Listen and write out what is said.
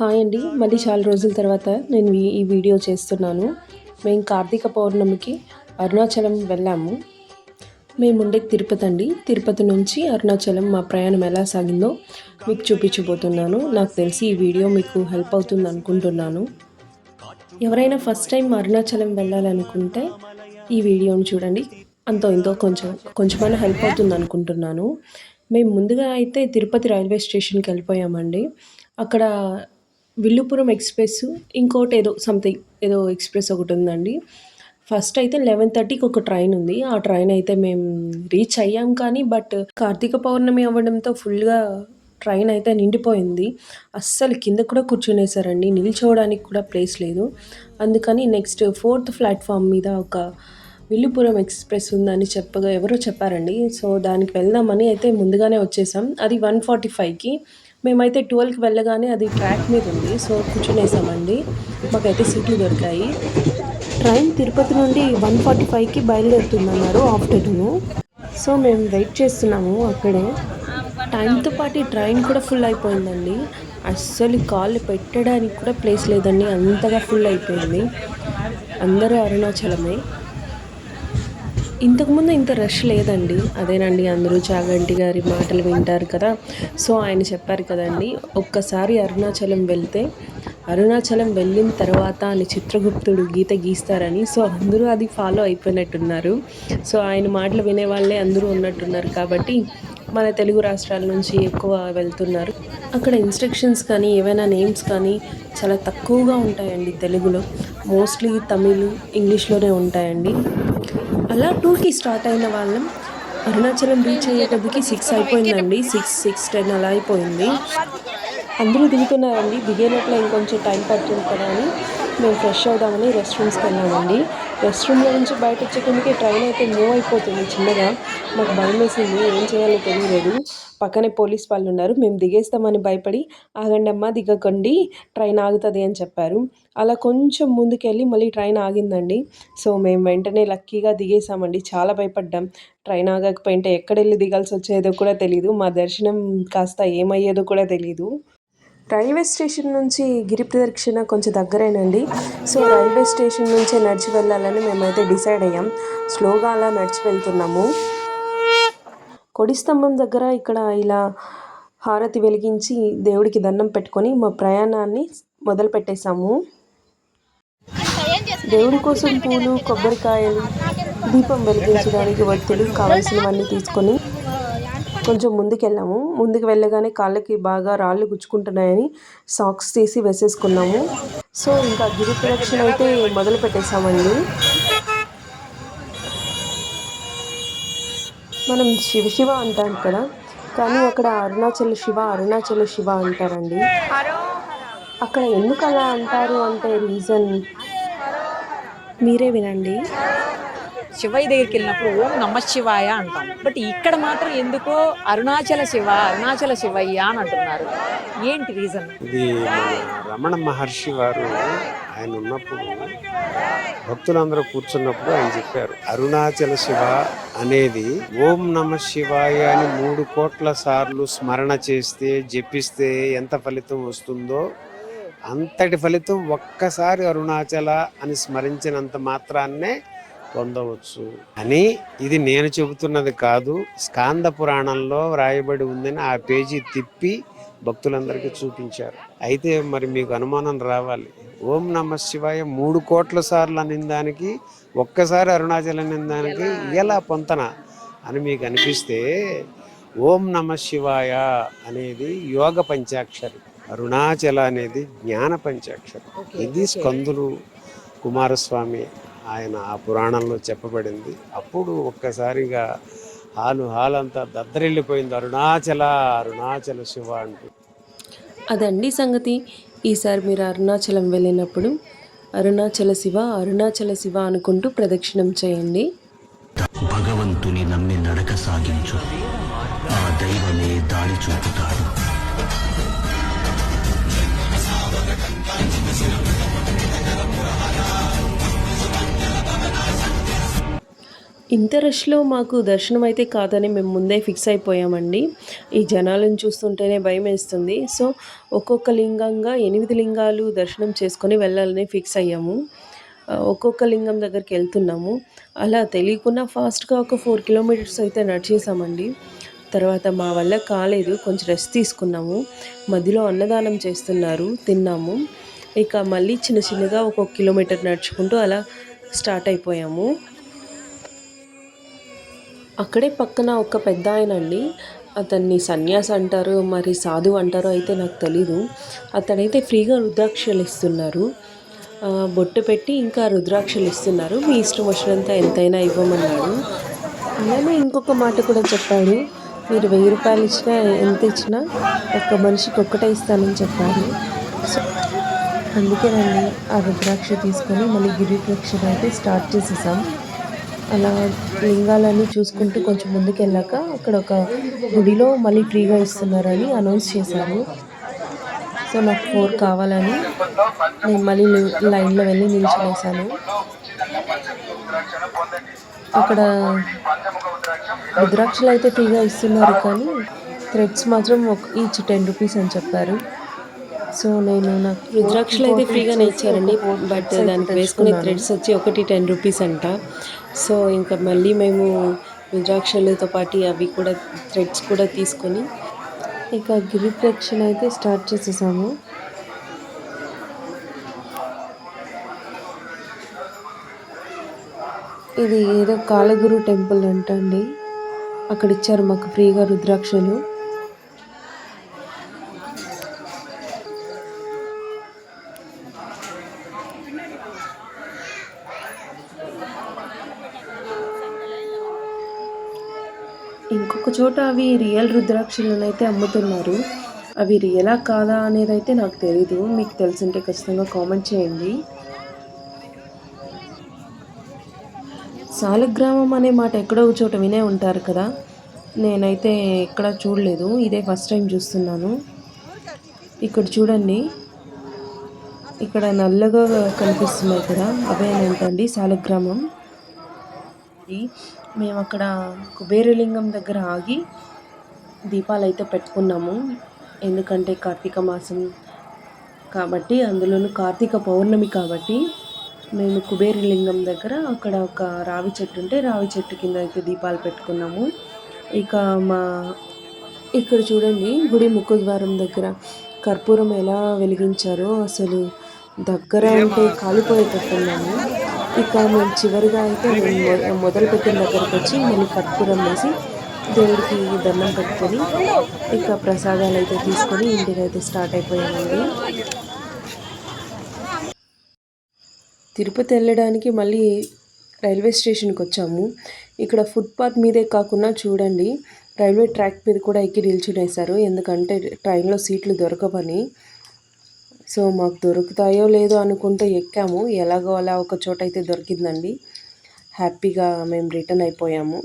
Hi అండి. మళ్ళీ చాలా రోజుల తర్వాత నేను ఈ వీడియో చేస్తున్నాను. మేము కార్తీక పౌర్ణమికి అరుణాచలం వెళ్ళాము. మేము ఉండేది తిరుపతి అండి. తిరుపతి నుంచి అరుణాచలం మా ప్రయాణం ఎలా సాగిందో మీకు చూపించబోతున్నాను. నాకు తెలిసి ఈ వీడియో మీకు హెల్ప్ అవుతుంది అనుకుంటున్నాను. ఎవరైనా ఫస్ట్ టైం అరుణాచలం వెళ్ళాలనుకుంటే ఈ వీడియోని చూడండి. అంతో ఇంతో కొంచెం కొంచెమైనా హెల్ప్ అవుతుంది అనుకుంటున్నాను. మేము ముందుగా అయితే తిరుపతి రైల్వే స్టేషన్కి వెళ్ళిపోయామండి. అక్కడ విల్లుపురం ఎక్స్ప్రెస్ ఇంకోటి ఏదో సంథింగ్ ఏదో ఎక్స్ప్రెస్ ఒకటి ఉందండి. ఫస్ట్ అయితే లెవెన్ థర్టీకి ఒక ట్రైన్ ఉంది. ఆ ట్రైన్ అయితే మేము రీచ్ అయ్యాం కానీ బట్ కార్తీక పౌర్ణమి అవ్వడంతో ఫుల్గా ట్రైన్ అయితే నిండిపోయింది. అస్సలు కింద కూడా కూర్చునేసారండి. నిల్చోవడానికి కూడా ప్లేస్ లేదు. అందుకని నెక్స్ట్ ఫోర్త్ ప్లాట్ఫామ్ మీద ఒక విల్లుపురం ఎక్స్ప్రెస్ ఉందని చెప్పగా ఎవరో చెప్పారండి. సో దానికి వెళ్దామని అయితే ముందుగానే వచ్చేసాం. అది వన్ ఫార్టీ ఫైవ్కి మేమైతే ట్వెల్వ్కి వెళ్ళగానే అది ట్రాక్ మీద ఉంది సో కూర్చునేసామండి. మాకైతే సీట్లు దొరికాయి. ట్రైన్ తిరుపతి నుండి వన్ ఫార్టీ ఫైవ్కి బయలుదేరుతుందన్నారు ఆఫ్టర్నూన్. సో మేము వెయిట్ చేస్తున్నాము అక్కడే. టైంతో పాటు ట్రైన్ కూడా ఫుల్ అయిపోయిందండి. అస్సలు కాళ్ళు పెట్టడానికి కూడా ప్లేస్ లేదండి అంతగా ఫుల్ అయిపోయింది. అందరూ అరుణాచలమే. ఇంతకుముందు ఇంత రష్ లేదండి. అదేనండి అందరూ చాగంటి గారి మాటలు వింటారు కదా. సో ఆయన చెప్పారు కదండి ఒక్కసారి అరుణాచలం వెళ్తే అరుణాచలం వెళ్ళిన తర్వాత అని చిత్రగుప్తుడు గీత గీస్తారని సో అందరూ అది ఫాలో అయిపోయినట్టున్నారు. సో ఆయన మాటలు వినే వాళ్ళే అందరూ ఉన్నట్టున్నారు కాబట్టి మన తెలుగు రాష్ట్రాల నుంచి ఎక్కువ వెళ్తున్నారు. అక్కడ ఇన్స్ట్రక్షన్స్ కానీ ఏవైనా నేమ్స్ కానీ చాలా తక్కువగా ఉంటాయండి తెలుగులో. మోస్ట్లీ తమిళ్ ఇంగ్లీష్లోనే ఉంటాయండి. అలా టూర్కి స్టార్ట్ అయిన వాళ్ళం. అరుణాచలం రీచ్ అయ్యేటప్పటికి సిక్స్ అయిపోయిందండి. సిక్స్ సిక్స్ టెన్ అలా అయిపోయింది. అందరూ దిగుతున్నారండి. దిగేటట్లు ఇంకొంచెం టైం పడుతుంది కదా అని. మేము ఫ్రెష్ అవుదామని రెస్ట్ రూమ్స్కి వెళ్ళామండి. రెస్ట్ రూమ్లో నుంచి బయట వచ్చేకొందుకే ట్రైన్ అయితే మూవ్ అయిపోతుంది చిన్నగా. మాకు భయం వేసింది ఏం చేయాలో తెలియలేదు. పక్కనే పోలీస్ వాళ్ళు ఉన్నారు. మేము దిగేస్తామని భయపడి ఆగండి అమ్మ దిగకండి ట్రైన్ ఆగుతుంది అని చెప్పారు. అలా కొంచెం ముందుకెళ్ళి మళ్ళీ ట్రైన్ ఆగిందండి. సో మేము వెంటనే లక్కీగా దిగేసామండి చాలా భయపడ్డాం. ట్రైన్ ఆగకపోయింటే ఎక్కడెళ్ళి దిగాల్సి వచ్చేదో కూడా తెలియదు మా దర్శనం కాస్త ఏమయ్యేదో కూడా తెలియదు రైల్వే స్టేషన్ నుంచి గిరి ప్రదక్షిణ కొంచెం దగ్గరేనండి. సో రైల్వే స్టేషన్ నుంచే నడిచి వెళ్ళాలని మేమైతే డిసైడ్ అయ్యాం. స్లోగా అలా నడిచి వెళ్తున్నాము. కొడి స్తంభం దగ్గర ఇక్కడ ఇలా హారతి వెలిగించి దేవుడికి దండం పెట్టుకొని మా ప్రయాణాన్ని మొదలు పెట్టేశాము దేవుడి కోసం పూలు కొబ్బరికాయలు దీపం వెలిగించడానికి వత్తులు కావాల్సినవన్నీ తీసుకొని కొంచెం ముందుకెళ్ళాము. ముందుకు వెళ్ళగానే కాళ్ళకి బాగా రాళ్ళు గుచ్చుకుంటున్నాయని సాక్స్ తీసి వేసేసుకున్నాము. సో ఇంకా గిరి ప్రదక్షిణ అయితే మొదలు పెట్టేశామండి. మనం శివ శివ అంటాం కదా కానీ అక్కడ అరుణాచల శివ అరుణాచల శివ అంటారండి. అక్కడ ఎందుకు అలా అంటారు అంటే రీజన్ మీరే వినండి. శివయ్య దగ్గరికి వెళ్ళినప్పుడు ఓం నమ శివాయ అంటాం. బట్ ఇక్కడ మాత్రం ఎందుకో అరుణాచల శివ అరుణాచల శివయ్య అని అంటున్నారు. ఏంటి రీజన్? ఇది రమణ మహర్షి వారు ఆయన ఉన్నప్పుడు భక్తులందరూ కూర్చున్నప్పుడు ఆయన చెప్పారు అరుణాచల శివ అనేది ఓం నమ శివాయ అని మూడు కోట్ల సార్లు స్మరణ చేస్తే జపిస్తే ఎంత ఫలితం వస్తుందో అంతటి ఫలితం ఒక్కసారి అరుణాచల అని స్మరించినంత మాత్రాన్నే పొందవచ్చు. అని ఇది నేను చెబుతున్నది కాదు స్కాంద పురాణంలో వ్రాయబడి ఉందని ఆ పేజీ తిప్పి భక్తులందరికీ చూపించారు. అయితే మరి మీకు అనుమానం రావాలి. ఓం నమ శివాయ మూడు కోట్ల సార్లు అనిన దానికి ఒక్కసారి అరుణాచలం అనిన దానికి ఎలా పొంతన అని మీకు అనిపిస్తే ఓం నమ శివాయ అనేది యోగ పంచాక్షరి అరుణాచల అనేది జ్ఞాన పంచాక్షరి. ఇది స్కందులు కుమారస్వామి ఆయన ఆ పురాణంలో చెప్పబడింది. అప్పుడు ఒక్కసారిగా హాలు హాల్ అంతా దద్దరిల్లిపోయింది. అరుణాచల అరుణాచల శివ అంటూ. అదండి సంగతి. ఈసారి మీరు అరుణాచలం వెళ్ళినప్పుడు అరుణాచల శివ అరుణాచల శివ అనుకుంటూ ప్రదక్షిణం చేయండి. భగవంతుని నమ్మి నడక సాగించు. ఆ దైవమే దారి చూపుతాడు. ఇంత రష్లో మాకు దర్శనం అయితే కాదని మేము ముందే ఫిక్స్ అయిపోయామండి. ఈ జనాలను చూస్తుంటేనే భయం వేస్తుంది. సో ఒక్కొక్క లింగంగా ఎనిమిది లింగాలు దర్శనం చేసుకొని వెళ్ళాలని ఫిక్స్ అయ్యాము. ఒక్కొక్క లింగం దగ్గరికి వెళ్తున్నాము. అలా తెలియకుండా ఫాస్ట్గా ఒక ఫోర్ కిలోమీటర్స్ అయితే నడిచేసామండి. తర్వాత మా వల్ల కాలేదు. కొంచెం రెస్ట్ తీసుకున్నాము. మధ్యలో అన్నదానం చేస్తున్నారు. తిన్నాము. ఇక మళ్ళీ చిన్న చిన్నగా ఒక్కొక్క కిలోమీటర్ నడుచుకుంటూ అలా స్టార్ట్ అయిపోయాము. అక్కడే పక్కన ఒక పెద్ద ఆయన అండి అతన్ని సన్యాసి అంటారు మరి సాధు అంటారో అయితే నాకు తెలీదు. అతనైతే ఫ్రీగా రుద్రాక్షలు ఇస్తున్నారు. బొట్టు పెట్టి ఇంకా రుద్రాక్షలు ఇస్తున్నారు. మీ ఇష్టం వచ్చినంత ఎంతైనా ఇవ్వమన్నాడు అలానే ఇంకొక మాట కూడా చెప్పాడు. మీరు వెయ్యి రూపాయలు ఇచ్చినా ఎంత ఇచ్చినా ఒక్క మనిషికి ఒక్కటే ఇస్తానని చెప్పారు సో అందుకేనండి ఆ రుద్రాక్ష తీసుకొని మళ్ళీ గిరిప్రక్షణ అయితే స్టార్ట్ చేసేసాం. అలా లింగాలన్నీ చూసుకుంటూ కొంచెం ముందుకు వెళ్ళాక అక్కడ ఒక గుడిలో మళ్ళీ ఫ్రీగా ఇస్తున్నారని అనౌన్స్ చేశారు. సో నాకు ఫోర్ కావాలని నేను మళ్ళీ లైన్లో వెళ్ళి నిల్చునేసాను అక్కడ రుద్రాక్షలు అయితే ఫ్రీగా ఇస్తున్నారు కానీ థ్రెడ్స్ మాత్రం ఒక ఈచ్ టెన్ రూపీస్ అని చెప్పారు. సో నేను నాకు రుద్రాక్షలు అయితే ఫ్రీగానే ఇచ్చారండి బట్ దానికి వేసుకునే థ్రెడ్స్ వచ్చి ఒకటి టెన్ రూపీస్ అంట. సో ఇంకా మళ్ళీ మేము రుద్రాక్షలతో పాటు అవి కూడా థ్రెడ్స్ కూడా తీసుకొని ఇక గిరి ప్రదక్షిణ అయితే స్టార్ట్ చేసేసాము. ఇది ఏదో కాలగురు టెంపుల్ అంట అండి అక్కడ ఇచ్చారు మాకు ఫ్రీగా రుద్రాక్షలు. ఇంకొక చోట అవి రియల్ రుద్రాక్షలను అయితే అమ్ముతున్నారు. అవి రియలా కాదా అనేది అయితే నాకు తెలీదు. మీకు తెలిసింటే ఖచ్చితంగా కామెంట్ చేయండి. సాలగ్రామం అనే మాట ఎక్కడో ఒక చోట వినే ఉంటారు కదా. నేనైతే ఎక్కడ చూడలేదు. ఇదే ఫస్ట్ టైం చూస్తున్నాను. ఇక్కడ చూడండి. ఇక్కడ నల్లగా కనిపిస్తున్నాయి కదా. అవేనంటండి సాలగ్రామం. ఈ మేము అక్కడ కుబేరలింగం దగ్గర ఆగి దీపాలు అయితే పెట్టుకున్నాము. ఎందుకంటే కార్తీక మాసం కాబట్టి అందులోనూ కార్తీక పౌర్ణమి కాబట్టి మేము కుబేరలింగం దగ్గర అక్కడ ఒక రావి చెట్టు ఉంటే రావి చెట్టు కింద అయితే దీపాలు పెట్టుకున్నాము. ఇక మా ఇక్కడ చూడండి గుడి ముఖద్వారం దగ్గర కర్పూరం ఎలా వెలిగించారో అసలు దగ్గర అంటే కాలిపోయేటట్టున్నాము ఇక మేము చివరిగా అయితే మేము మొదలు మొదలుపెట్టిన దగ్గరకు వచ్చి మళ్ళీ కర్పూరం వేసి దేవుడికి దండం పెట్టుకొని ఇక ప్రసాదాలు అయితే తీసుకొని ఇంటికి అయితే స్టార్ట్ అయిపోయామండి. తిరుపతి వెళ్ళడానికి మళ్ళీ రైల్వే స్టేషన్కి వచ్చాము. ఇక్కడ ఫుట్పాత్ మీదే కాకుండా చూడండి రైల్వే ట్రాక్ మీద కూడా ఎక్కి నిల్చునేశారు. ఎందుకంటే ట్రైన్లో సీట్లు దొరకవని సో మాకు దొరుకుతాయో లేదో అనుకుంటూ ఎక్కాము. ఎలాగో అలా ఒక చోట అయితే దొరికిందండి. హ్యాపీగా మేము రిటర్న్ అయిపోయాము.